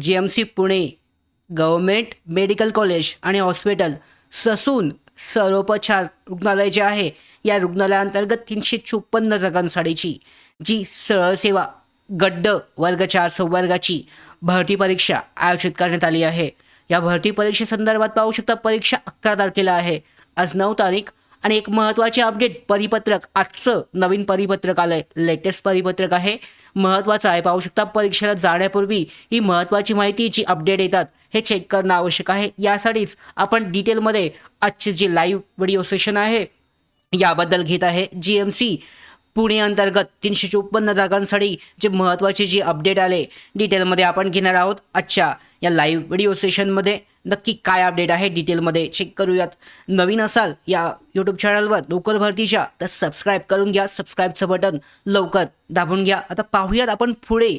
G M C Pune government medical college आणि hospital Sassoon सर्वोपचार रुग्णालय जे आहे या रुग्णालयाअंतर्गत तीनशे चोपन्न जागांसाठीची जी सरळ सेवा गड्ड वर्ग चार संवर्गाची भरती परीक्षा आयोजित करण्यात आली आहे. या भरती परीक्षेसंदर्भात पाहू शकता परीक्षा अकरा तारखेला आहे. आज नऊ तारीख आणि एक महत्त्वाचे अपडेट परिपत्रक आजचं नवीन परिपत्रक आलंय लेटेस्ट परिपत्रक आहे. महत्त्वाचं आहे. पाहू शकता परीक्षेला जाण्यापूर्वी ही महत्त्वाची माहिती जी अपडेट येतात हे चेक करणं आवश्यक आहे. यासाठीच आपण डिटेलमध्ये आजची जी लाईव्ह व्हिडिओ सेशन आहे याबद्दल घेत आहे जी एम सी पुणे अंतर्गत तीनशे चोपन्न जागांसाठी जे महत्त्वाचे जे अपडेट आले डिटेलमध्ये आपण घेणार आहोत. आजच्या या लाईव्ह व्हिडिओ सेशनमध्ये नक्की काय अपडेट आहे डिटेलमध्ये चेक करूयात. नवीन असाल या यूट्यूब चॅनलवर लवकर भरतीच्या तर सबस्क्राईब करून घ्या. सबस्क्राईबचं बटन लवकर दाबून घ्या. आता पाहूयात आपण पुढे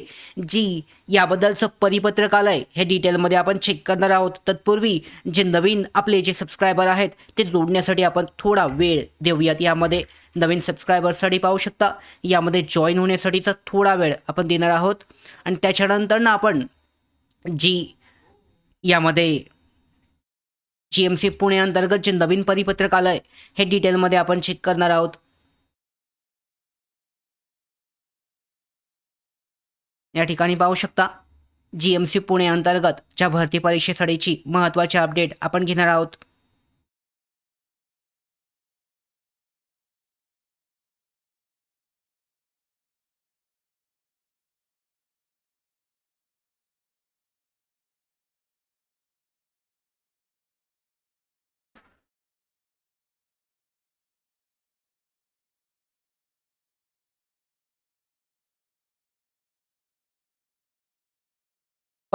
जी याबद्दलचं परिपत्रक आलं आहे हे डिटेलमध्ये आपण चेक करणार आहोत. तत्पूर्वी जे नवीन आपले जे सबस्क्रायबर आहेत ते जोडण्यासाठी आपण थोडा वेळ देऊयात यामध्ये. नवीन सबस्क्रायबर्ससाठी पाहू शकता. यामध्ये जॉईन होण्यासाठीचा थोडा वेळ आपण देणार आहोत. आणि त्याच्यानंतर ना आपण जी यामध्ये जी एम सी पुणे अंतर्गत जे नवीन परिपत्रक आलं आहे हे डिटेलमध्ये आपण चेक करणार आहोत. या ठिकाणी पाहू शकता जी एम सी पुणे अंतर्गत ज्या भरती परीक्षेसाठीची महत्त्वाची अपडेट आपण घेणार आहोत.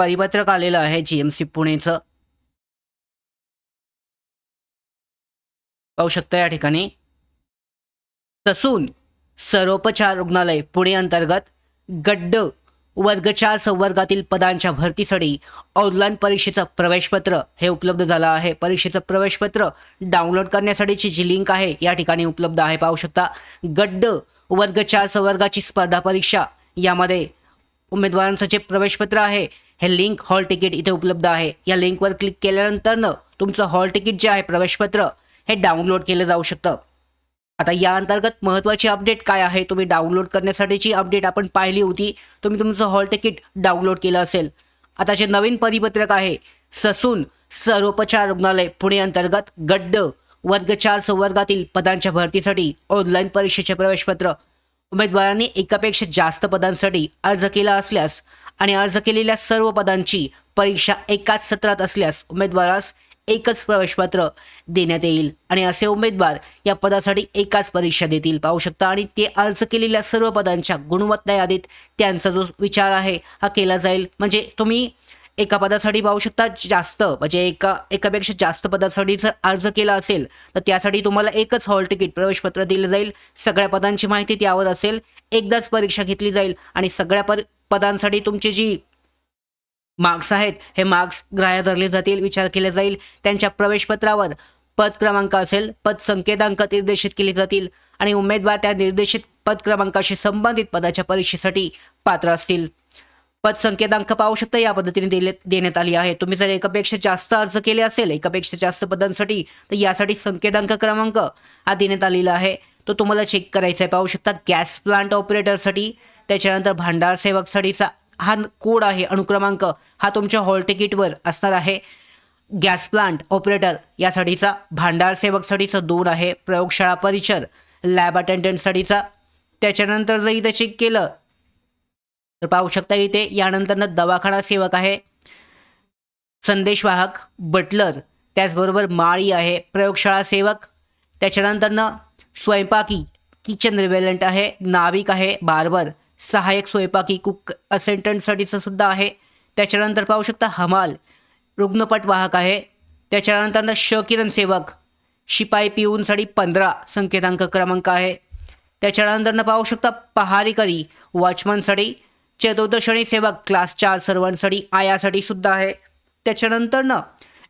परिपत्रक आलेलं आहे जी एम सी पुणेचं. पाहू शकता या ठिकाणी. तसून सर्वोपचार रुग्णालय पुणे अंतर्गत गड्ड वर्ग चार संवर्गातील पदांच्या भरतीसाठी ऑनलाईन परीक्षेचं प्रवेशपत्र हे उपलब्ध झालं आहे. परीक्षेचं प्रवेशपत्र डाउनलोड करण्यासाठीची जी लिंक आहे या ठिकाणी उपलब्ध आहे. पाहू शकता गड्ड वर्ग चार संवर्गाची स्पर्धा परीक्षा यामध्ये उमेदवारांचं जे प्रवेशपत्र आहे हे लिंक हॉल तिकीट इथे उपलब्ध आहे. या लिंकवर क्लिक केल्यानंतरनं तुमचं हॉल तिकीट जे आहे प्रवेशपत्र हे डाउनलोड केलं जाऊ शकतं. आता या अंतर्गत महत्त्वाची अपडेट काय आहे? तुम्ही डाउनलोड करण्यासाठीची अपडेट आपण पाहिली होती. तुम्ही तुमचं हॉल तिकीट डाउनलोड केलं असेल. आता जे नवीन परिपत्रक आहे ससून सर्वोपचार रुग्णालय पुणे अंतर्गत गड्ड वर्ग चार संवर्गातील पदांच्या भरतीसाठी ऑनलाईन परीक्षेचे प्रवेशपत्र उमेदवारांनी एकापेक्षा जास्त पदांसाठी अर्ज केला असल्यास आणि अर्ज केलेल्या सर्व पदांची परीक्षा एकाच सत्रात असल्यास उमेदवारास एकच प्रवेशपत्र देण्यात येईल. आणि असे उमेदवार या पदासाठी एकाच परीक्षा देतील. पाहू शकता. आणि ते अर्ज केलेल्या सर्व पदांच्या गुणवत्ता यादीत त्यांचा जो विचार आहे हा केला जाईल. म्हणजे तुम्ही एका पदासाठी पाहू शकता जास्त म्हणजे एका एकापेक्षा जास्त पदासाठी जर अर्ज केला असेल तर त्यासाठी तुम्हाला एकच हॉल तिकीट प्रवेशपत्र दिलं जाईल. सगळ्या पदांची माहिती त्यावर असेल. एकदाच परीक्षा घेतली जाईल आणि सगळ्या पर पदांसाठी तुमची जी मार्क्स आहेत हे मार्क्स ग्राह्य धरले जातील विचार केला जाईल. त्यांच्या प्रवेशपत्रावर पद क्रमांक असेल पद संकेतांक निर्देशित केले जातील आणि उमेदवार त्या निर्देशित पद क्रमांकाशी संबंधित पदाच्या परीक्षेसाठी पात्र असतील. संकेतांक पाहू शकता या पद्धतीने दिले देण्यात आली आहे. तुम्ही जर एकापेक्षा जास्त अर्ज केले असेल एकापेक्षा जास्त पदांसाठी तर यासाठी संकेतांक क्रमांक हा देण्यात आलेला आहे. तो तुम्हाला चेक करायचा आहे. पाहू शकता गॅस प्लांट ऑपरेटरसाठी त्याच्यानंतर भांडार सेवकसाठीचा हा कोड आहे अनुक्रमांक. हा तुमच्या हॉल तिकीटवर असणार आहे. गॅस प्लांट ऑपरेटर यासाठीचा भांडार सेवकसाठीचा दोन आहे. प्रयोगशाळा परिचर लॅब अटेंडंटसाठीचा. त्याच्यानंतर जर इथं चेक केलं तर पाहू शकता इथे यानंतरनं दवाखाना सेवक आहे. संदेशवाहक बटलर त्याचबरोबर माळी आहे प्रयोगशाळा सेवक. त्याच्यानंतरनं स्वयंपाकी किचन रिवेलंट आहे नाविक आहे बार्बर सहाय्यक स्वयंपाकी कुक असेंटंटसाठीचं सुद्धा आहे. त्याच्यानंतर पाहू शकता हमाल रुग्णपट वाहक आहे. त्याच्यानंतरनं शकिरण सेवक शिपाई पिऊनसाठी पंधरा संकेतांक क्रमांक आहे. त्याच्यानंतरनं पाहू शकता पहारीकरी वॉचमनसाठी चतुर्दशणी सेवक क्लास चार सर्वांसाठी आयासाठी सुद्धा आहे. त्याच्यानंतरनं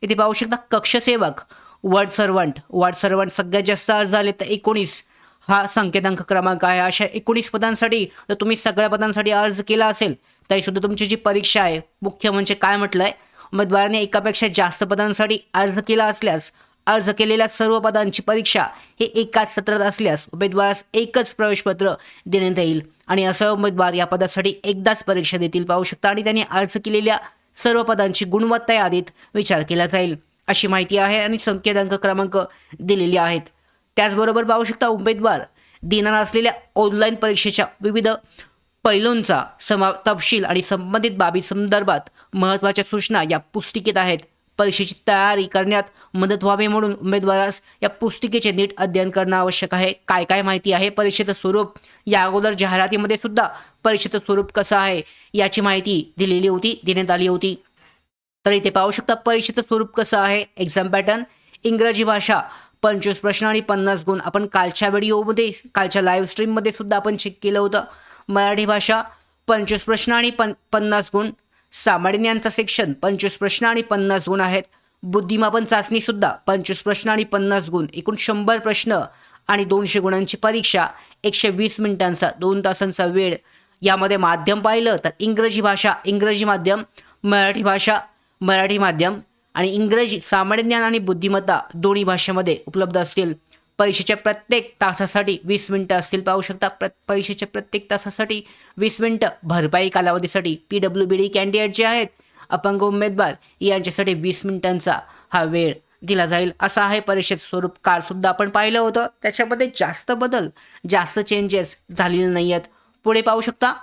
इथे पाहू शकता कक्षसेवक वर्ड सर्वंट वर्ड सर्वंट सगळ्यात जास्त अर्ज आले तर एकोणीस. हा संकेतांक क्रमांक आहे. अशा एकोणीस पदांसाठी जर तुम्ही सगळ्या पदांसाठी अर्ज केला असेल तरी सुद्धा तुमची जी परीक्षा आहे मुख्य म्हणजे काय म्हटलं आहे उमेदवाराने एकापेक्षा जास्त पदांसाठी अर्ज केला असल्यास अर्ज केलेल्या सर्व पदांची परीक्षा हे एकाच सत्रात असल्यास उमेदवारास एकच प्रवेशपत्र देण्यात येईल. आणि असा उमेदवार या पदासाठी एकदाच परीक्षा देतील पाहू शकता. आणि त्यांनी अर्ज केलेल्या सर्व पदांची गुणवत्ता यादीत विचार केला जाईल अशी माहिती आहे आणि संकेतांक क्रमांक दिलेले आहेत. त्याचबरोबर पाहू शकता उमेदवार देणार असलेल्या ऑनलाईन परीक्षेच्या विविध पैलूंचा समा तपशील आणि संबंधित बाबी संदर्भात महत्त्वाच्या सूचना या पुस्तिकेत आहेत. परीक्षेची तयारी करण्यात मदत व्हावी म्हणून उमेदवारास या पुस्तिकेचे नीट अध्ययन करणं आवश्यक आहे. काय काय माहिती आहे? परीक्षेचं स्वरूप? या अगोदर जाहिरातीमध्ये सुद्धा परीक्षेचं स्वरूप कसं आहे? याची माहिती दिलेली होती देण्यात आली होती. तर इथे पाहू शकता परीक्षेचं स्वरूप कसं आहे? एक्झाम पॅटर्न इंग्रजी भाषा पंचवीस प्रश्न आणि पन्नास गुण. आपण कालच्या व्हिडिओमध्ये कालच्या लाईव्ह स्ट्रीममध्ये सुद्धा आपण चेक केलं होतं. मराठी भाषा पंचवीस प्रश्न आणि पन पन्नास गुण. सामान्यांचं सेक्शन पंचवीस प्रश्न आणि पन्नास गुण आहेत. बुद्धिमापन चाचणीसुद्धा पंचवीस प्रश्न आणि पन्नास गुण एकूण शंभर प्रश्न आणि दोनशे गुणांची परीक्षा एकशे वीस मिनिटांचा दोन तासांचा वेळ. यामध्ये माध्यम पाहिलं तर इंग्रजी भाषा इंग्रजी माध्यम मराठी भाषा मराठी माध्यम आणि इंग्रजी सामान्य ज्ञान आणि बुद्धिमत्ता दोन्ही भाषेमध्ये उपलब्ध असतील. परीक्षेच्या प्रत्येक तासासाठी वीस मिनटं असतील पाहू शकता. प्र परीक्षेच्या प्रत्येक तासासाठी वीस मिनटं. भरपाई कालावधीसाठी P W B D candidate जे आहेत अपंग उमेदवार यांच्यासाठी वीस मिनिटांचा हा वेळ दिला जाईल. असं आहे परीक्षेचं स्वरूप. कालसुद्धा आपण पाहिलं होतं. त्याच्यामध्ये जास्त बदल जास्त चेंजेस झालेले नाही आहेत पुढे पाहू शकता.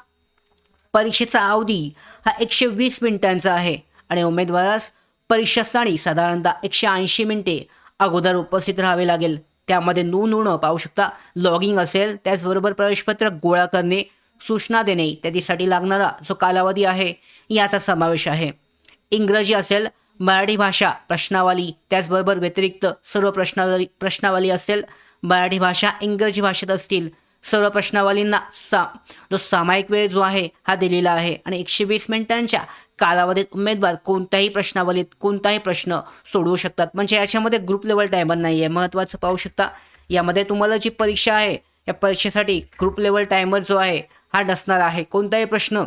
परीक्षेचा अवधी हा एकशे वीस मिनिटांचा आहे आणि उमेदवारास परीक्षास्थानी साधारणतः एकशे ऐंशी मिनिटे अगोदर उपस्थित राहावे लागेल. त्यामध्ये नोंदवणं होणं पाहू शकता लॉगिंग असेल त्याचबरोबर प्रवेशपत्र गोळा करणे सूचना देणे त्याच्यासाठी लागणारा जो कालावधी आहे याचा समावेश आहे. इंग्रजी असेल मराठी भाषा प्रश्नावली त्याचबरोबर व्यतिरिक्त सर्व प्रश्नावली प्रश्नावली असेल मराठी भाषा इंग्रजी भाषेत असतील सर्व प्रश्नावलींना सा जो सामायिक वेळ जो आहे हा दिलेला आहे. आणि एकशे वीस मिनिटांच्या कालावधीत उमेदवार कोणत्याही प्रश्नावलीत कोणताही प्रश्न सोडवू शकतात. म्हणजे याच्यामध्ये ग्रुप लेवल टायमर नाही आहे महत्त्वाचं पाहू शकता यामध्ये तुम्हाला जी परीक्षा आहे या परीक्षेसाठी ग्रुप लेवल टायमर जो आहे हा नसणार आहे. कोणताही प्रश्न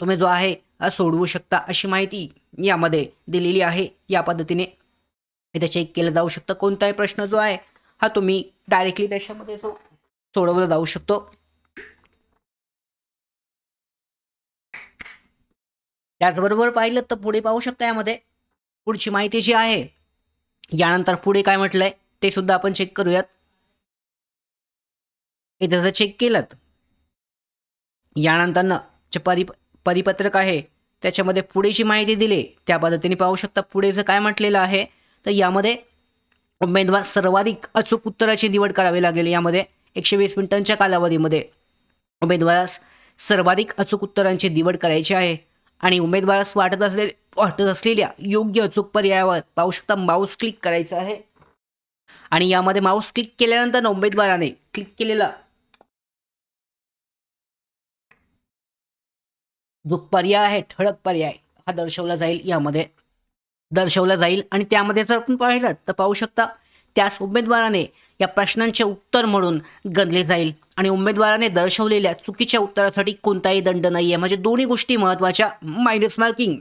तुम्ही जो आहे हा सोडवू शकता अशी माहिती यामध्ये दिलेली आहे. या पद्धतीने इथे चेक केलं जाऊ शकतं. कोणताही प्रश्न जो आहे हा तुम्ही डायरेक्टली त्याच्यामध्ये जो सोडवला जाऊ शकतो. त्याचबरोबर पाहिलं तर पुढे पाहू शकता यामध्ये. पुढची माहिती जी आहे यानंतर पुढे काय म्हटलंय ते सुद्धा आपण चेक करूयात. इथे जर चेक केलं यानंतर जे परि परिपत्रक आहे त्याच्यामध्ये पुढे जी माहिती दिली त्या पद्धतीने पाहू शकता पुढे जर काय म्हटलेलं आहे तर यामध्ये उमेदवार सर्वाधिक अचूक उत्तराची निवड करावी लागेल. यामध्ये एकशे वीस मिनिटांच्या कालावधीमध्ये उमेदवारास सर्वाधिक अचूक उत्तरांची निवड करायची आहे. आणि उमेदवारास वाटत असले वाटत असलेल्या योग्य अचूक पर्यायावर पाहू शकता माऊस क्लिक करायचं आहे. आणि यामध्ये माऊस क्लिक केल्यानंतर उमेदवाराने क्लिक केलेला जो पर्याय आहे ठळक पर्याय हा दर्शवला जाईल यामध्ये. दर्शवला जाईल आणि त्यामध्ये जर आपण पाहिलं तर पाहू शकता त्याच उमेदवाराने या प्रश्नांचे उत्तर म्हणून गणले जाईल. आणि उमेदवाराने दर्शवलेल्या चुकीच्या उत्तरासाठी कोणताही दंड नाही आहे म्हणजे दोन्ही गोष्टी महत्त्वाच्या मायनस मार्किंग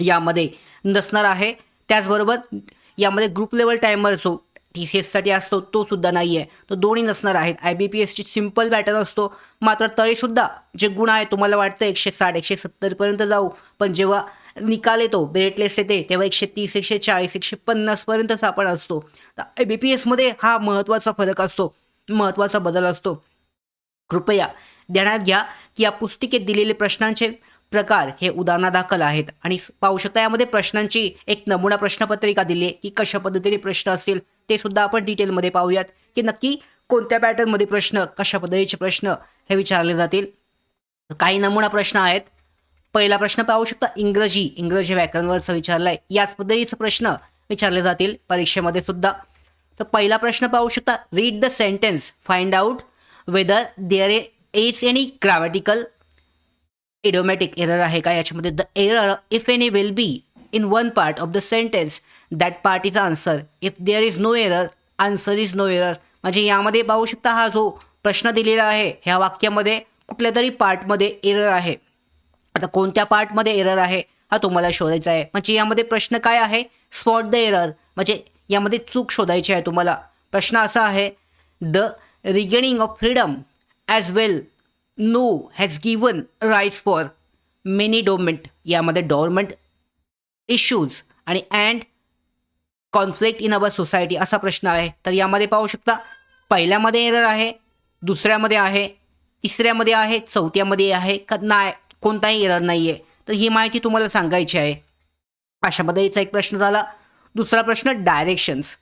यामध्ये नसणार आहे. त्याचबरोबर यामध्ये ग्रुप लेवल टायमर जो टी सी एससाठी असतो तो सुद्धा नाही आहे तो दोन्ही नसणार आहेत. आय बी पी एसची सिंपल पॅटर्न असतो. मात्र तरीसुद्धा जे गुण आहे तुम्हाला वाटतं एकशे साठ एकशे सत्तरपर्यंत जाऊ. पण जेव्हा निकाल येतो ब्रेटलेस येते तेव्हा एकशे तीस एकशे चाळीस एकशे पन्नासपर्यंत आपण असतो. तर बी पी एसमध्ये हा महत्त्वाचा फरक असतो महत्त्वाचा बदल असतो. कृपया ध्यानात घ्या की या पुस्तिकेत दिलेले प्रश्नांचे प्रकार हे उदाहरणादाखल आहेत. आणि पाहू शकता यामध्ये प्रश्नांची एक नमुना प्रश्नपत्रिका दिली आहे की कशा पद्धतीने प्रश्न असतील ते सुद्धा आपण डिटेलमध्ये पाहूयात की नक्की कोणत्या पॅटर्नमध्ये प्रश्न कशा पद्धतीचे प्रश्न हे विचारले जातील. काही नमुना प्रश्न आहेत पहिला प्रश्न पाहू शकता. इंग्रजी इंग्रजी व्याकरणवरचा विचारला आहे याच पद्धतीचे प्रश्न विचारले जातील परीक्षेमध्ये सुद्धा. तर पहिला प्रश्न पाहू शकता. Read the sentence find out whether there is any grammatical idiomatic error आहे का? याच्यामध्ये the error if any will be in one part of the sentence that part is answer if there is no error answer is no error म्हणजे यामध्ये पाहू शकता हा जो प्रश्न दिलेला आहे ह्या वाक्यामध्ये कुठल्या तरी पार्टमध्ये एरर आहे. आता कोणत्या पार्टमध्ये एरर आहे? हा तुम्हाला शोधायचा आहे. म्हणजे यामध्ये प्रश्न काय आहे? स्पॉट द एरर म्हणजे यामध्ये चूक शोधायची आहे तुम्हाला. प्रश्न असा आहे the regaining of freedom as well no has given rights for many dormant यामध्ये डॉर्मेंट इश्यूज आणि and conflict in our society असा प्रश्न आहे. तर यामध्ये पाहू शकता पहिल्यामध्ये एरर आहे दुसऱ्यामध्ये आहे तिसऱ्यामध्ये आहे चौथ्यामध्ये आहे का नाही? कोणताही एरर नाही आहे तर ही माहिती तुम्हाला सांगायची आहे. अशा पद्धतीचा एक प्रश्न झाला. दुसरा प्रश्न डायरेक्शन्स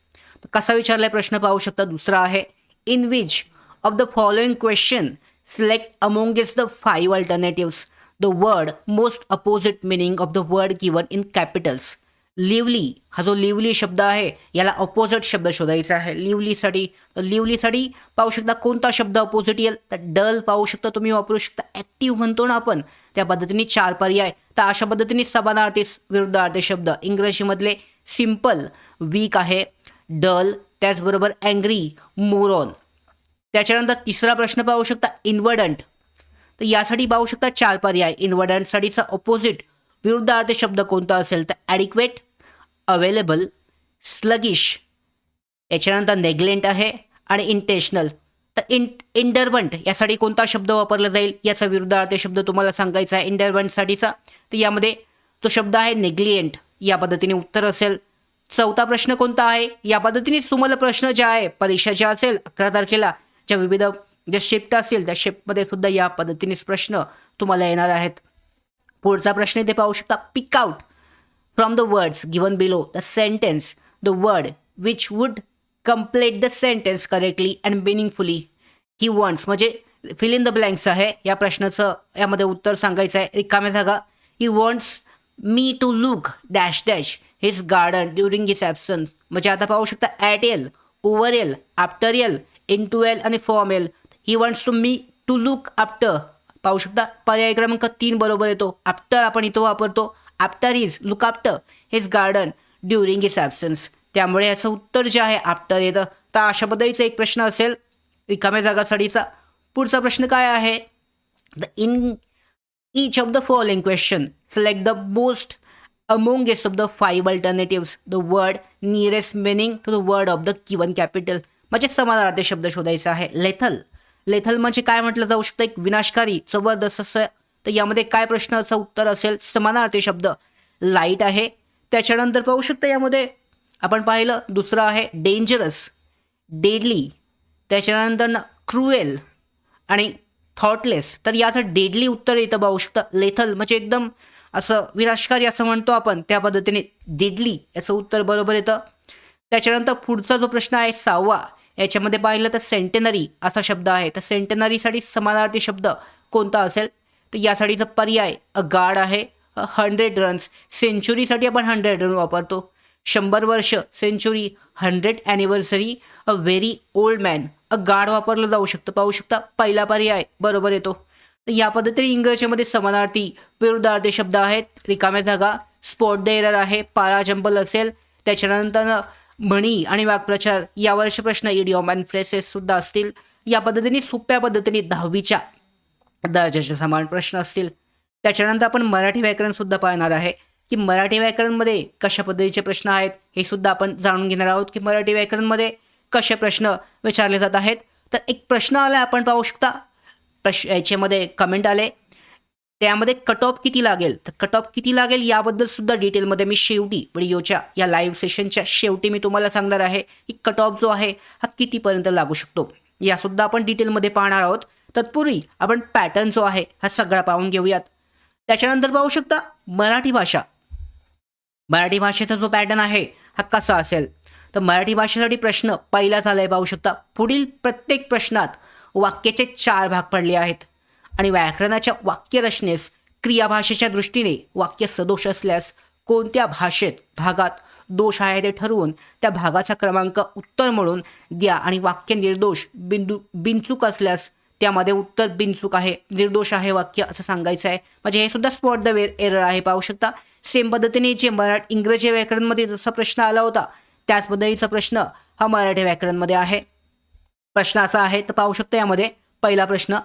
कसा विचारलाय प्रश्न पाहू शकता. दुसरा आहे in which of the following question select among is the five alternatives the word most opposite meaning of the word given in capitals lively हा जो लिवली शब्द आहे याला अपोजिट शब्द शोधायचा आहे. लिवलीसाठी तर लिवलीसाठी पाहू शकता कोणता शब्द अपोजिट येईल. तर डल पाहू शकता तुम्ही वापरू शकता. ॲक्टिव्ह म्हणतो ना आपण त्या पद्धतीने चार पर्याय. तर अशा पद्धतीने समानार्थी विरुद्धार्थी शब्द. इंग्रजीमधले सिंपल वीक आहे. डल त्याचबरोबर अँग्री मोरॉन त्याच्यानंतर तिसरा प्रश्न पाहू शकता इन्व्हर्डंट तर यासाठी पाहू शकता चार पर्याय. इन्व्हर्डंटसाठीचा ऑपोजिट विरुद्धार्थी शब्द कोणता असेल तर ॲडिक्वेट अवेलेबल स्लगिश याच्यानंतर नेग्लेंट आहे. आणि इंटेन्शनल तर इन इंडरवंट यासाठी कोणता शब्द वापरला जाईल? याचा विरुद्धार्थी शब्द तुम्हाला सांगायचा आहे. इंडरवंटसाठीचा तर यामध्ये तो शब्द आहे नेग्लिएंट या पद्धतीने उत्तर असेल. चौथा प्रश्न कोणता आहे? या पद्धतीने तुम्हाला प्रश्न जे आहे परीक्षा ज्या असेल अकरा तारखेला ज्या विविध ज्या शिफ्ट असेल त्या शिफ्टमध्ये सुद्धा या पद्धतीनेच प्रश्न तुम्हाला येणार आहेत. पुढचा प्रश्न इथे पाहू शकता. Pick out from the words given below the sentence the word which would complete the sentence correctly and meaningfully he wants म्हणजे फिल इन द ब्लँक्स आहे. या प्रश्नाचं यामध्ये उत्तर सांगायचं आहे. रिकाम्या जागा. He wants me to look dash dash his garden during his absence म्हणजे आता पाहू शकता at L over L after L into L आणि form L he wants to me to look after पाहू शकता पर्याय क्रमांक तीन बरोबर येतो. आफ्टर आपण इथं वापरतो. After is look after his garden during his absence त्यामुळे याचं उत्तर जे आहे आफ्टर येतं. तर अशा एक प्रश्न असेल. रिकाम्या जागासाठीचा पुढचा प्रश्न काय आहे? The in each of the following question select the most amongst of the five alternatives. The word nearest meaning to the word of the given capital. म्हणजे समानार्थी शब्द शोधायचा आहे. लेथल लेथल म्हणजे काय म्हटलं जाऊ शकतं? एक विनाशकारी जबरदस्त. असं तर यामध्ये काय प्रश्नाचं उत्तर असेल? समानार्थी शब्द. लाइट आहे. त्याच्यानंतर पाहू शकता यामध्ये आपण पाहिलं दुसरं आहे डेंजरस डेडली त्याच्यानंतर क्रुएल आणि थॉटलेस तर याचं डेडली उत्तर येतं पाहू शकतं लेथल म्हणजे एकदम असं विनाशकारी असं म्हणतो आपण त्या पद्धतीने डेडली याचं उत्तर बरोबर येतं. त्याच्यानंतर पुढचा जो प्रश्न आहे सहावा याच्यामध्ये पाहिलं तर सेंटेनरी असा शब्द आहे. तर सेंटेनरीसाठी समानार्थी शब्द कोणता असेल? तर यासाठीचा पर्याय अ गार्ड आहे हंड्रेड रन्स सेंचुरीसाठी आपण हंड्रेड रन वापरतो. शंभर वर्ष century hundred anniversary a very old man अ गाढ वापरलं जाऊ शकतं. पाहू शकता पहिला पर्याय बरोबर येतो. तर या पद्धतीने इंग्रजीमध्ये समानार्थी विरुद्धार्थी शब्द आहेत. रिकाम्या जागा स्पॉट द एरर आहे. पारा जंबल असेल. त्याच्यानंतर म्हणी आणि वाक्प्रचार यावरचे प्रश्न इडिओम अँड फ्रेसेस सुद्धा असतील. या पद्धतीने सोप्या पद्धतीने दहावीच्या दर्जाचे समान प्रश्न असतील. त्याच्यानंतर आपण मराठी व्याकरण सुद्धा पाहणार आहे. की मराठी व्याकरणमध्ये कशा पद्धतीचे प्रश्न आहेत हे सुद्धा आपण जाणून घेणार आहोत की मराठी व्याकरणमध्ये कसे प्रश्न विचारले जात आहेत. तर एक प्रश्न आला आपण पाहू शकता. प्रश याच्यामध्ये कमेंट आले. त्यामध्ये कट ऑफ किती लागेल? तर कट ऑफ किती लागेल? याबद्दल सुद्धा डिटेलमध्ये मी शेवटी व्हिडिओच्या या लाईव्ह सेशनच्या शेवटी मी तुम्हाला सांगणार आहे की कट ऑफ जो आहे हा कितीपर्यंत लागू शकतो. यासुद्धा आपण डिटेलमध्ये पाहणार आहोत. तत्पूर्वी आपण पॅटर्न जो आहे हा सगळा पाहून घेऊयात. त्याच्यानंतर पाहू शकता मराठी भाषा. मराठी भाषेचा जो पॅटर्न आहे हा कसा असेल? तर मराठी भाषेसाठी प्रश्न पहिला झालाय पाहू शकता. पुढील प्रत्येक प्रश्नात वाक्याचे चार भाग पडले आहेत. आणि व्याकरणाच्या वाक्यरचनेस क्रियाभाषेच्या दृष्टीने वाक्य सदोष असल्यास कोणत्या भाषेत भागात दोष आहे ते ठरवून त्या भागाचा क्रमांक उत्तर म्हणून द्या आणि वाक्य निर्दोष बिंदू बिनचूक असल्यास त्यामध्ये उत्तर बिनचूक आहे निर्दोष आहे वाक्य असं सांगायचं आहे म्हणजे हे सुद्धा स्पॉट द वेर एरर आहे पाहू शकता. सेम पद्धतीने जे मराठी इंग्रजी व्याकरणमध्ये जसा प्रश्न आला होता त्याच पद्धतीचा प्रश्न हा मराठी व्याकरणमध्ये आहे. प्रश्न असा आहे तर पाहू शकता यामध्ये पहिला प्रश्न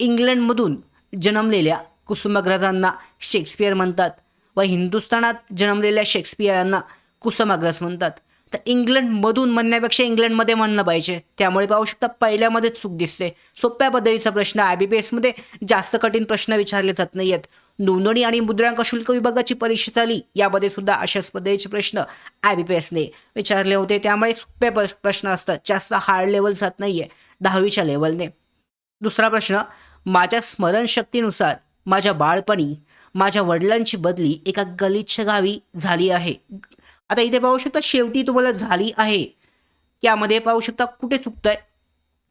इंग्लंडमधून जन्मलेल्या कुसुमाग्रजांना शेक्सपियर म्हणतात व हिंदुस्थानात जन्मलेल्या शेक्सपियरांना कुसुमाग्रज म्हणतात. तर इंग्लंडमधून म्हणण्यापेक्षा इंग्लंडमध्ये म्हणणं पाहिजे. त्यामुळे पाहू शकता पहिल्यामध्येच चूक दिसते. सोप्या पद्धतीचा प्रश्न आय बी पी एसमध्ये जास्त कठीण प्रश्न विचारले जात नाही आहेत नोंदणी आणि मुद्रांक शुल्क विभागाची परीक्षा झाली. यामध्ये सुद्धा अशा स्पर्धेचे प्रश्न आय बी पी एसने विचारले होते. त्यामुळे सोपे प्रश्न असतात. जास्त हार्ड लेवल जात नाही आहे दहावीच्या लेवलने दुसरा प्रश्न माझ्या स्मरणशक्तीनुसार माझ्या बाळपणी माझ्या वडिलांची बदली एका गलिच्छ गावी झाली आहे. आता इथे पाहू शकता शेवटी तुम्हाला झाली आहे. यामध्ये पाहू शकता कुठे चुकतंय.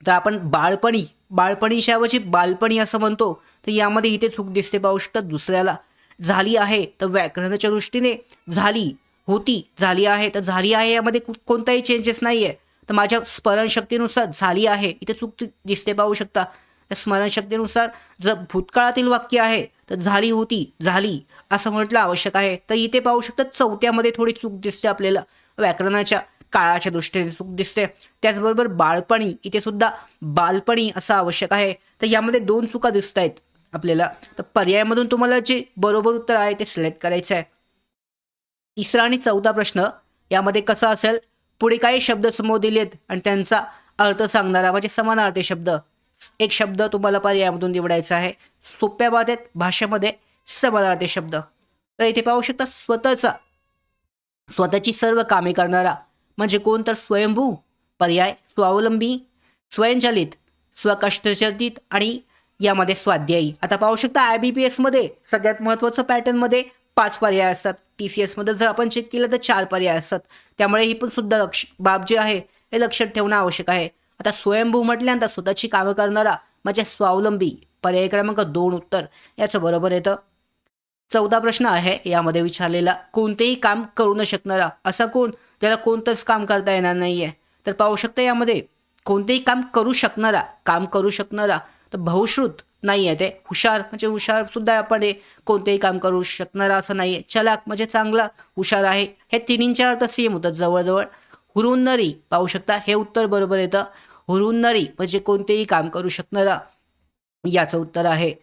तर आपण बाळपणी बाळपणीच्या ऐवजी बालपणी असं म्हणतो तर यामध्ये इथे चूक दिसते पाहू शकतात दुसऱ्याला. झाली आहे तर व्याकरणाच्या दृष्टीने झाली होती झाली आहे तर झाली आहे यामध्ये कोणताही चेंजेस नाही आहे तर माझ्या स्मरणशक्तीनुसार झाली आहे इथे चूक दिसते पाहू शकता. त्या स्मरणशक्तीनुसार जर भूतकाळातील वाक्य आहे तर झाली होती झाली असं म्हटलं आवश्यक आहे. तर इथे पाहू शकतात चौथ्यामध्ये थोडी चूक दिसते आपल्याला व्याकरणाच्या. काळाच्या दृष्टीने चूक दिसते. त्याचबरोबर बाळपणी इथे सुद्धा बालपणी असं आवश्यक आहे. तर यामध्ये दोन चुका दिसत आहेत आपल्याला. तर पर्यायामधून तुम्हाला जे बरोबर उत्तर आहे ते सिलेक्ट करायचं आहे. तिसरा आणि चौथा प्रश्न यामध्ये कसा असेल? पुढे काही शब्द समोर दिलेत आणि त्यांचा अर्थ सांगणारा म्हणजे समानार्थी शब्द. एक शब्द तुम्हाला पर्यायामधून निवडायचा आहे. सोप्या बाधेत भाषेमध्ये समानार्थी शब्द. तर इथे पाहू शकता स्वतःचा स्वतःची सर्व कामे करणारा म्हणजे कोण तर स्वयंभू पर्याय स्वावलंबी स्वयंचलित स्वकष्टचर्जित आणि यामध्ये स्वाध्यायी. आता पाहू शकता आय बी पी एसमध्ये सगळ्यात महत्त्वाचं पॅटर्नमध्ये पाच पर्याय असतात. टी सी एसमध्ये जर आपण चेक केलं तर चार पर्याय असतात. त्यामुळे ही पण सुद्धा लक्ष बाब जे आहे हे लक्षात ठेवणं आवश्यक आहे. आता स्वयंभू म्हटल्यानंतर स्वतःची कामं करणारा म्हणजे स्वावलंबी पर्याय क्रमांक दोन उत्तर याचं बरोबर येतं. चौदा प्रश्न आहे यामध्ये विचारलेला. कोणतेही काम करू न शकणारा असा कोण त्याला कोणतंच काम करता येणार नाही आहे तर पाहू शकता यामध्ये कोणतेही काम करू शकणारा काम करू शकणारा तर बहुश्रुत नाही आहे ते. हुशार म्हणजे हुशार सुद्धा आपण हे कोणतेही काम करू शकणारा असं नाही आहे चलाक म्हणजे चांगला हुशार आहे. हे तिन्हींच्या अर्थ सेम होतात जवळजवळ. हुरुन्नरी पाहू शकता हे उत्तर बरोबर येतं. हुरुन्नरी म्हणजे कोणतेही काम करू शकणारा याचं उत्तर आहे.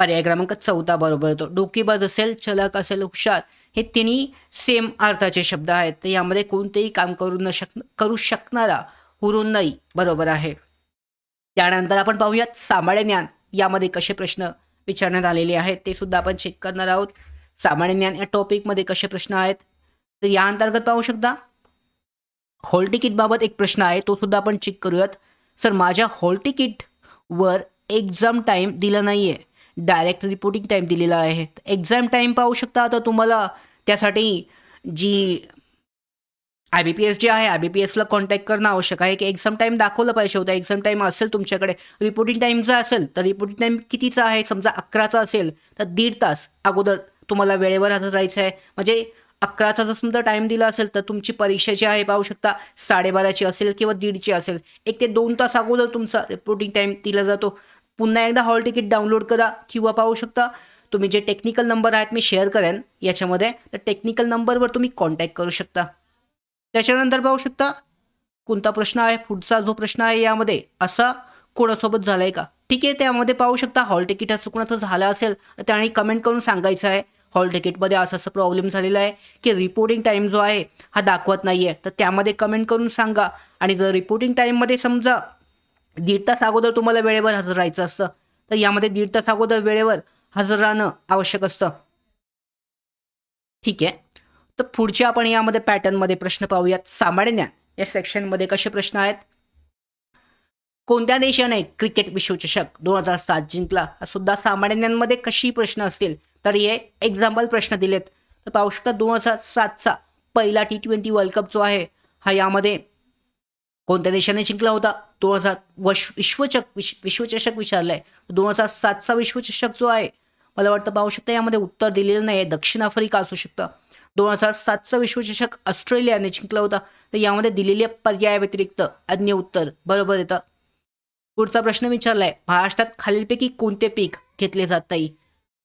पर्याय क्रमांक चौथा बरोबर येतो. डोकीबाज असेल चलाक असेल हुशार हे तिन्ही सेम अर्थाचे शब्द आहेत. तर यामध्ये कोणतेही काम करू न शक करू शकणारा हुरुन्नई बरोबर आहे. त्यानंतर आपण पाहूयात सामान्य ज्ञान. यामध्ये कसे प्रश्न विचारण्यात आलेले आहेत ते सुद्धा आपण चेक करणार आहोत. सामान्य ज्ञान या टॉपिकमध्ये कसे प्रश्न आहेत तर या अंतर्गत पाहू शकता. हॉल तिकीटबाबत एक प्रश्न आहे तो सुद्धा आपण चेक करूयात. सर माझ्या हॉल तिकीटवर एक्झाम टाईम दिला नाही आहे डायरेक्ट रिपोर्टिंग टाईम दिलेला आहे. एक्झाम टाईम पाहू शकता आता तुम्हाला. त्यासाठी जी आय बी पी एस जे आहे आय बी पी एसला कॉन्टॅक्ट करणं आवश्यक आहे. की एक्झाम टाईम दाखवलं पाहिजे होतं. एक्झाम टाईम असेल तुमच्याकडे. रिपोर्टिंग टाईमचा असेल तर रिपोर्टिंग टाईम कितीचा आहे? समजा अकराचा असेल तर दीड तास अगोदर तुम्हाला वेळेवर हजर राहायचं आहे. म्हणजे अकराचा जर समजा टाईम दिला असेल तर तुमची परीक्षा जी आहे पाहू शकता साडेबाराची असेल किंवा दीडची असेल. एक ते दोन तास अगोदर तुमचा रिपोर्टिंग टाईम दिला जातो. पुन्हा एकदा हॉल तिकीट डाउनलोड करा किंवा पाहू शकता. तुम्ही जे टेक्निकल नंबर आहेत मी शेअर करेन. याच्यामध्ये तर टेक्निकल नंबरवर तुम्ही कॉन्टॅक्ट करू शकता. त्याच्यानंतर पाहू शकता कोणता प्रश्न आहे पुढचा जो प्रश्न आहे यामध्ये असा कोणासोबत झाला आहे का? ठीक आहे त्यामध्ये पाहू शकता हॉल तिकीट असं कोणाचं झालं असेल तर त्याने कमेंट करून सांगायचं आहे. हॉल तिकीटमध्ये असं असं प्रॉब्लेम झालेला आहे की रिपोर्टिंग टाईम जो आहे हा दाखवत नाही आहे तर त्यामध्ये कमेंट करून सांगा. आणि जर रिपोर्टिंग टाईममध्ये समजा दीड तास अगोदर तुम्हाला वेळेवर हजर राहायचं असतं. तर यामध्ये दीड तास अगोदर वेळेवर हजर राहणं आवश्यक असतं. ठीक आहे. तर पुढच्या आपण यामध्ये पॅटर्नमध्ये प्रश्न पाहूयात. सामान्य ज्ञान या सेक्शनमध्ये कसे प्रश्न आहेत? कोणत्या देशाने क्रिकेट विश्वचषक दोन हजार सात जिंकला? हा सुद्धा सामान्य ज्ञानमध्ये कशी प्रश्न असतील? तर हे एक्झाम्पल प्रश्न दिलेत. तर पाहू शकता दोन हजार सातचा पहिला टी ट्वेंटी वर्ल्ड कप जो आहे हा यामध्ये कोणत्या देशाने जिंकला होता? दोन हजार वश विश्वचक विश्व विश्वचषक विचारलाय. दोन हजार सातचा विश्वचषक जो आहे मला वाटतं पाहू शकता यामध्ये उत्तर दिलेलं नाही आहे. दक्षिण आफ्रिका असू शकतं. दोन हजार सातचा विश्वचषक ऑस्ट्रेलियाने जिंकला होता. तर यामध्ये दिलेल्या पर्यायाव्यतिरिक्त अन्य उत्तर बरोबर येतं पुढचा प्रश्न विचारलाय महाराष्ट्रात खालीलपैकी कोणते पीक घेतले जात नाही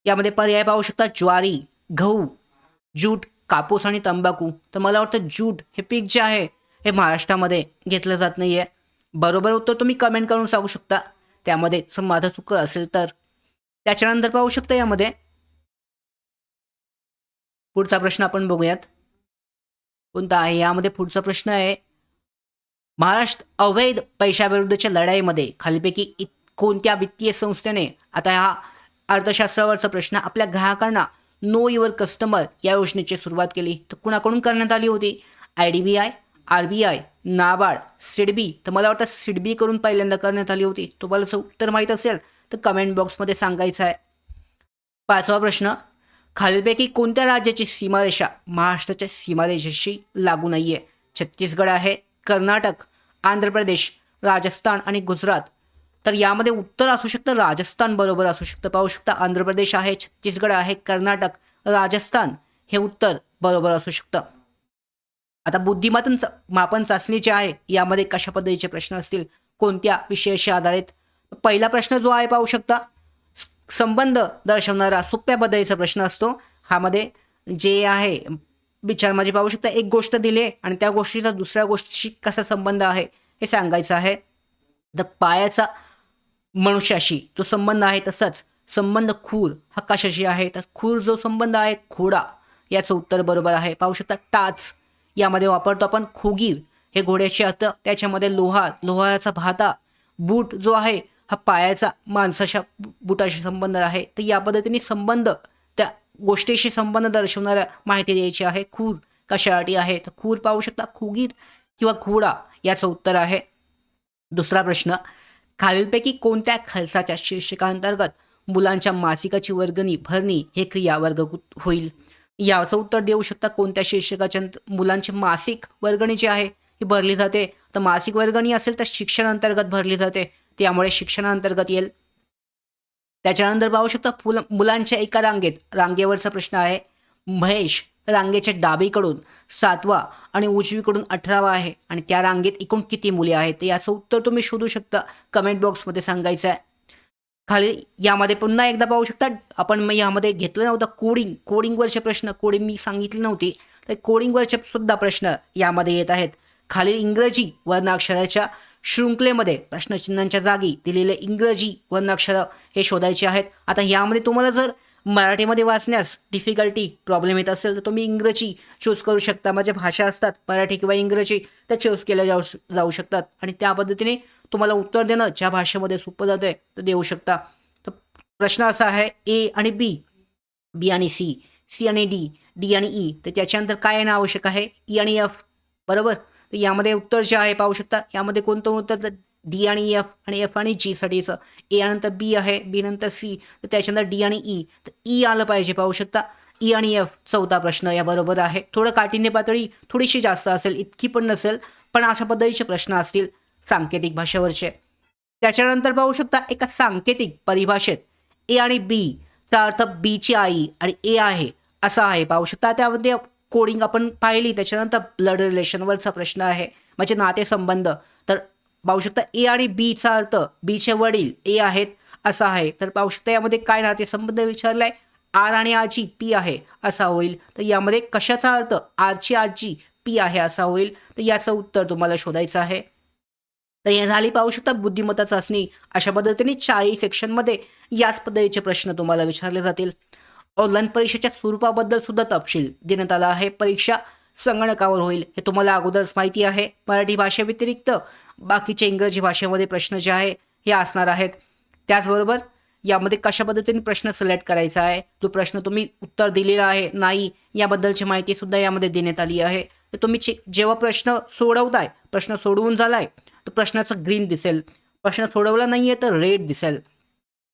यामध्ये पर्याय पाहू शकता ज्वारी गहू जूट कापूस आणि तंबाखू. तर मला वाटतं जूट हे पीक जे आहे हे महाराष्ट्रामध्ये घेतलं जात नाही आहे बरोबर उत्तर तुम्ही कमेंट करून सांगू शकता. त्यामध्ये माझं चुकं असेल तर. त्याच्यानंतर पाहू शकता यामध्ये. पुढचा प्रश्न आपण बघूयात. कोणता आहे? यामध्ये पुढचा प्रश्न आहे. महाराष्ट्र अवैध पैशाविरुद्धच्या लढाईमध्ये खालीपैकी इत- कोणत्या वित्तीय संस्थेने आता हा अर्थशास्त्रावरचा प्रश्न आपल्या ग्राहकांना नो युअर कस्टमर या योजनेची सुरुवात केली. तर कुणाकडून करण्यात आली होती? I D B I R B I NABARD SIDBI. तर मला वाटतं सिडबी करून पहिल्यांदा करण्यात आली होती. तुम्हाला जर उत्तर माहीत असेल तर कमेंट बॉक्समध्ये सांगायचं आहे. पाचवा प्रश्न खालीलपैकी कोणत्या राज्याची सीमारेषा महाराष्ट्राच्या सीमारेषेशी लागू नाही आहे छत्तीसगड आहे कर्नाटक आंध्र प्रदेश राजस्थान आणि गुजरात. तर यामध्ये उत्तर असू शकतं राजस्थान बरोबर असू शकतं. पाहू शकता आंध्र प्रदेश आहे छत्तीसगड आहे कर्नाटक राजस्थान हे उत्तर बरोबर असू शकतं. आता बुद्धिमत्ता मापन चाचणी जे आहे यामध्ये कशा पद्धतीचे प्रश्न असतील कोणत्या विषयाशी आधारित? पहिला प्रश्न जो आहे पाहू शकता संबंध दर्शवणारा सोप्या पद्धतीचा प्रश्न असतो. हामध्ये जे आहे विचार म्हणजे पाहू शकता एक गोष्ट दिली आहे आणि त्या गोष्टीचा दुसऱ्या गोष्टीशी कसा संबंध आहे हे सांगायचं आहे. तर पायाचा मनुष्याशी जो संबंध आहे तसंच संबंध खूर हा कशाशी आहे. तर खूर जो संबंध आहे खोडा याचं उत्तर बरोबर आहे. पाहू शकता टाच. यामध्ये वापरतो आपण खुगीर. हे घोड्याचे असतं. त्याच्यामध्ये लोहार लोहाराचा भाता बूट जो आहे हा पायाचा माणसाच्या बुटाशी संबंध आहे. तर या पद्धतीने संबंध त्या गोष्टीशी संबंध दर्शवणाऱ्या माहिती द्यायची आहे. खूर कशासाठी आहे? तर खूर पाहू शकता. खुगीर किंवा खुडा याचं उत्तर आहे. दुसरा प्रश्न खालीलपैकी कोणत्या खर्चाच्या शीर्षकांतर्गत मुलांच्या मासिकाची वर्गणी भरणी हे क्रियावर्ग होईल? याचं उत्तर देऊ शकता कोणत्या शीर्षकाच्या मुलांची मासिक वर्गणी जी आहे ही भरली जाते. तर मासिक वर्गणी असेल तर शिक्षण अंतर्गत भरली जाते. त्यामुळे शिक्षणाअंतर्गत येईल. त्याच्यानंतर पाहू शकता फुल मुलांच्या एका रांगेत रांगेवरचा प्रश्न आहे. महेश रांगेच्या डाबीकडून सातवा आणि उजवीकडून अठरावा आहे. आणि त्या रांगेत एकूण किती मुले आहेत? याचं उत्तर तुम्ही शोधू शकता. कमेंट बॉक्समध्ये सांगायचं आहे. खाली यामध्ये पुन्हा एकदा पाहू शकता आपण मग यामध्ये घेतलं नव्हतं कोडिंग कोडिंगवरचे प्रश्न कोडिंग मी सांगितली नव्हती. तर कोडिंगवरचे सुद्धा प्रश्न यामध्ये येत आहेत. खालील इंग्रजी वर्णाक्षराच्या शृंखलेमध्ये प्रश्नचिन्हांच्या जागी दिलेले इंग्रजी वर्णाक्षरं हे शोधायचे आहेत. आता यामध्ये तुम्हाला जर मराठीमध्ये वाचण्यास डिफिकल्टी प्रॉब्लेम येत असेल तर तुम्ही इंग्रजी चूज करू शकता. माझ्या भाषा असतात मराठी किंवा इंग्रजी त्या चूज केल्या जाऊ जाऊ शकतात. आणि त्या पद्धतीने तुम्हाला उत्तर देणं ज्या भाषेमध्ये सोपं जातं आहे तर देऊ शकता. तर प्रश्न असा आहे ए आणि बी बी आणि सी सी आणि डी डी आणि ई तर त्याच्यानंतर काय येणं आवश्यक आहे? ई आणि एफ बरोबर? तर यामध्ये उत्तर जे आहे पाहू शकता. यामध्ये कोणतं उत्तर? तर डी आणि एफ आणि एफ आणि जी साठीचं ए नंतर बी आहे बी नंतर सी तर त्याच्यानंतर डी आणि ई तर ई आलं पाहिजे पाहू शकता. ई आणि एफ चौथा प्रश्न या बरोबर आहे. थोडं काठिण्य पातळी थोडीशी जास्त असेल इतकी पण नसेल पण अशा पद्धतीचे प्रश्न असतील. सांकेतिक भाषेवरचे. त्याच्यानंतर पाहू शकता एका सांकेतिक परिभाषेत ए आणि बी चा अर्थ बीची आई आणि ए आहे असा आहे. पाहू शकता त्यामध्ये कोडिंग आपण पाहिली त्याच्यानंतर ब्लड रिलेशनवरचा प्रश्न आहे म्हणजे नातेसंबंध. तर पाहू शकता ए आणि बीचा अर्थ बीचे वडील ए आहेत असा आहे. तर पाहू शकता यामध्ये काय नातेसंबंध विचारलाय? आर आणि आजी पी आहे असा होईल. तर यामध्ये कशाचा अर्थ? आरची आजी पी आहे असा होईल. तर याचं उत्तर तुम्हाला शोधायचं आहे. तर हे झाली पाहू शकता बुद्धिमत्ता चाचणी अशा पद्धतीने चारही सेक्शनमध्ये याच पद्धतीचे प्रश्न तुम्हाला विचारले जातील. ऑनलाईन परीक्षेच्या स्वरूपाबद्दल सुद्धा तपशील देण्यात आला आहे. परीक्षा संगणकावर होईल हे तुम्हाला अगोदरच माहिती आहे. मराठी भाषेव्यतिरिक्त बाकीचे इंग्रजी भाषेमध्ये प्रश्न जे आहे हे असणार आहेत. त्याचबरोबर यामध्ये कशा पद्धतीने प्रश्न सिलेक्ट करायचा आहे जो प्रश्न तुम्ही उत्तर दिलेला आहे नाही याबद्दलची माहिती सुद्धा यामध्ये देण्यात आली आहे. तर तुम्ही जेव्हा प्रश्न सोडवताय प्रश्न सोडवून झालाय तर प्रश्नाचं ग्रीन दिसेल. प्रश्न सोडवला नाही आहे तर रेड दिसेल.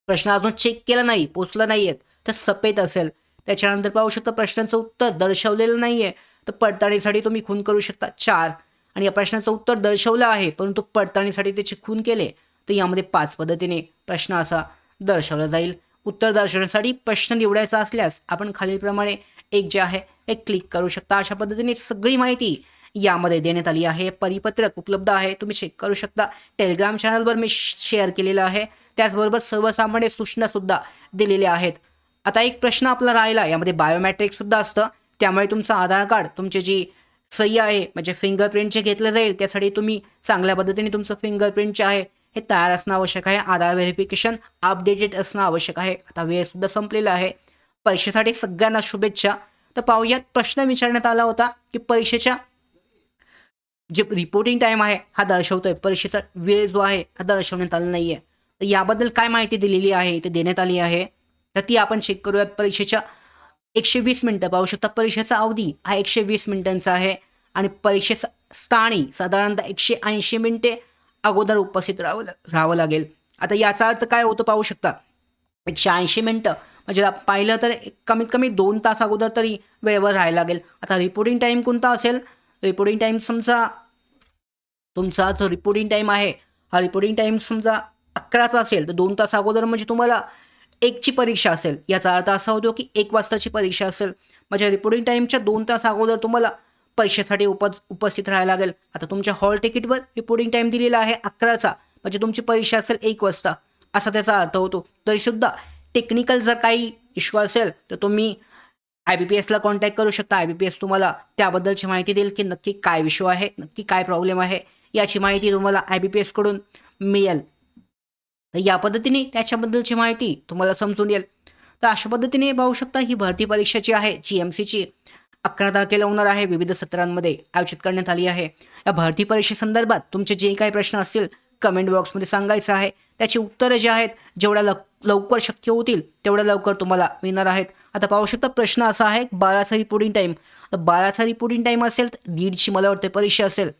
प्रश्न अजून चेक केला नाही पोचला नाही आहेत तर सफेद असेल. त्याच्यानंतर पाहू शकता प्रश्नाचं उत्तर दर्शवलेलं नाही आहे तर पडताळणीसाठी तुम्ही खून करू शकता. चार. आणि या प्रश्नाचं उत्तर दर्शवलं आहे परंतु पडताळणीसाठी त्याचे खून केले तर यामध्ये पाच पद्धतीने प्रश्न असा दर्शवला जाईल. उत्तर दर्शवण्यासाठी प्रश्न निवडायचा असल्यास आपण खालीलप्रमाणे एक जे आहे एक क्लिक करू शकता. अशा पद्धतीने सगळी माहिती यामध्ये देण्यात आली आहे. परिपत्रक उपलब्ध आहे. तुम्ही चेक करू शकता. टेलिग्राम चॅनलवर मी शेअर केलेलं आहे. त्याचबरोबर सर्वसामान्य सूचना सुद्धा दिलेल्या आहेत. आता एक प्रश्न आपला राहिला. यामध्ये बायोमॅट्रिकसुद्धा असतं. त्यामुळे तुमचं आधार कार्ड तुमची जी सही आहे म्हणजे फिंगरप्रिंट जे घेतलं जाईल त्यासाठी तुम्ही चांगल्या पद्धतीने तुमचं फिंगरप्रिंट जे आहे हे तयार असणं आवश्यक आहे. आधार व्हेरिफिकेशन अपडेटेड असणं आवश्यक आहे. आता वेळसुद्धा संपलेला आहे. परीक्षेसाठी सगळ्यांना शुभेच्छा. तर पाहूयात प्रश्न विचारण्यात आला होता की परीक्षेच्या जे रिपोर्टिंग टाईम आहे हा दर्शवतोय. परीक्षेचा वेळ जो आहे हा दर्शवण्यात आला नाही आहे तर याबद्दल काय माहिती दिलेली आहे ते देण्यात आली आहे. तर ती आपण चेक करूयात. परीक्षेच्या एकशे वीस मिनटं. पाहू शकता परीक्षेचा अवधी हा एकशे वीस मिनिटांचा आहे. आणि परीक्षेचा स्थानी साधारणतः एकशे ऐंशी मिनिटे अगोदर उपस्थित राहावं राहावं लागेल. आता याचा अर्थ काय होतं पाहू शकता. एकशे ऐंशी मिनटं. म्हणजे पाहिलं तर कमीत कमी दोन तास अगोदर तरी वेळेवर राहायला लागेल. आता रिपोर्टिंग टाईम कोणता असेल? रिपोर्टिंग टाईम समजा. तुमचा जो रिपोर्टिंग टाईम आहे हा रिपोर्टिंग टाईम समजा अकराचा असेल तर दोन तास अगोदर म्हणजे तुम्हाला एकची परीक्षा असेल. याचा अर्थ असा होतो की एक वाजताची परीक्षा असेल. म्हणजे रिपोर्टिंग टाईमच्या दोन तास अगोदर तुम्हाला परीक्षेसाठी उप उपस्थित राहायला लागेल. आता तुमच्या हॉल तिकीटवर रिपोर्टिंग टाईम दिलेला आहे अकराचा. म्हणजे तुमची परीक्षा असेल एक वाजता. असा त्याचा अर्थ होतो. तरीसुद्धा टेक्निकल जर काही इश्यू असेल तर तुम्ही आय बी पी एसला कॉन्टॅक्ट करू शकता. आय बी पी एस तुम्हाला त्याबद्दलची माहिती देईल की नक्की काय विषय आहे नक्की काय प्रॉब्लेम आहे. याची माहिती तुम्हाला आय बी पी एसकडून मिळेल. तर या पद्धतीने त्याच्याबद्दलची माहिती तुम्हाला समजून येईल. तर अशा पद्धतीने पाहू शकता ही भरती परीक्षा जी आहे जी एम सीची अकरा तारखेला होणार आहे विविध सत्रांमध्ये आयोजित करण्यात आली आहे. या भरती परीक्षेसंदर्भात तुमचे जे काही प्रश्न असतील कमेंट बॉक्समध्ये सांगायचं आहे. त्याची उत्तरं जे आहेत जेवढ्या लव लवकर शक्य होतील तेवढ्या लवकर तुम्हाला मिळणार आहेत. आता पाहू शकता प्रश्न असा आहे बाराचा रिपोर्टिंग टाईम बाराचा रिपोर्टिंग टाईम असेल तर दीडची मला वाटते परीक्षा असेल.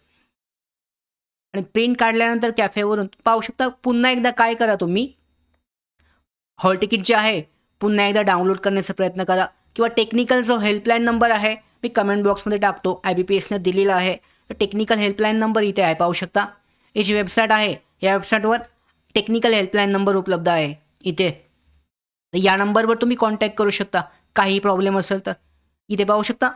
आणि प्रिंट काढल्यानंतर कॅफेवरून पाहू शकता पुन्हा एकदा काय करा तुम्ही? हॉल तिकीट जे आहे पुन्हा एकदा डाउनलोड करण्याचा प्रयत्न करा. किंवा टेक्निकल जो हेल्पलाईन नंबर आहे मी कमेंट बॉक्समध्ये टाकतो. आय बी पी एसनं दिलेला आहे. तर टेक्निकल हेल्पलाईन नंबर इथे आहे पाहू शकता. ही जी वेबसाईट आहे या वेबसाईटवर टेक्निकल हेल्पलाईन नंबर उपलब्ध आहे. इथे. तर या नंबरवर तुम्ही कॉन्टॅक्ट करू शकता. काही प्रॉब्लेम असेल तर. इथे पाहू शकता.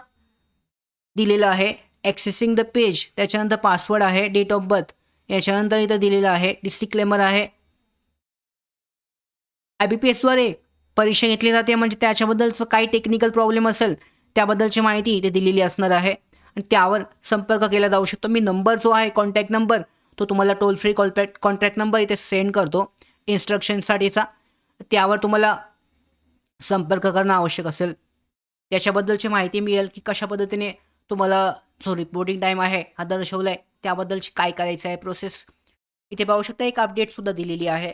दिलेलं आहे. ॲक्सेसिंग द पेज त्याच्यानंतर पासवर्ड आहे. डेट ऑफ बर्थ याच्यानंतर इथं दिलेलं आहे. डिसिक्लेमर आहे. आय बी पी एसद्वारे परीक्षा घेतली जाते. म्हणजे त्याच्याबद्दलचं काही टेक्निकल प्रॉब्लेम असेल त्याबद्दलची माहिती इथे दिलेली असणार आहे. आणि त्यावर संपर्क केला जाऊ शकतो. मी नंबर जो आहे कॉन्टॅक्ट नंबर तो तुम्हाला toll free contact contact number इथे सेंड करतो. इन्स्ट्रक्शनसाठीचा त्यावर तुम्हाला संपर्क करणं आवश्यक असेल. त्याच्याबद्दलची माहिती मिळेल की कशा पद्धतीने तुम्हाला जो रिपोर्टिंग टाईम आहे हा दर्शवला आहे त्याबद्दलची काय करायचं आहे प्रोसेस इथे पाहू शकता एक अपडेटसुद्धा दिलेली आहे.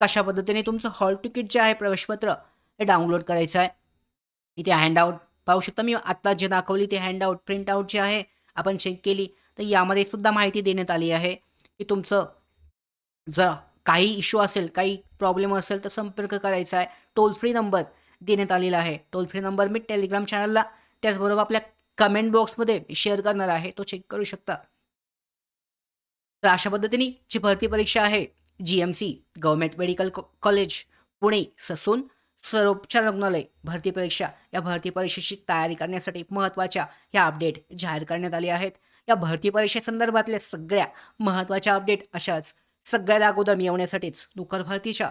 कशा पद्धतीने तुमचं हॉल तिकीट जे आहे प्रवेशपत्र हे डाउनलोड करायचं आहे. इथे हँडआउट पाहू शकता मी आत्ता जे दाखवली ते हँडआउट प्रिंटआउट जे आहे आपण चेक केली तर यामध्ये सुद्धा माहिती देण्यात आली आहे की तुमचं जर काही इश्यू असेल काही प्रॉब्लेम असेल तर संपर्क करायचा आहे. टोल फ्री नंबर देण्यात आलेला आहे. टोल फ्री नंबर मी टेलिग्राम चॅनलला त्याचबरोबर आपल्या कमेंट बॉक्समध्ये शेअर करणार आहे. तो चेक करू शकता. तर अशा पद्धतीने जी भरती परीक्षा आहे G M C government medical college Pune Sassoon सर्वोपचार रुग्णालय भरती परीक्षा या भरती परीक्षेची तयारी करण्यासाठी महत्त्वाच्या या अपडेट जाहीर करण्यात आल्या आहेत. या भरती परीक्षेसंदर्भातल्या सगळ्या महत्त्वाच्या अपडेट अशाच सगळ्यात अगोदर मिळवण्यासाठीच नुकर भरतीच्या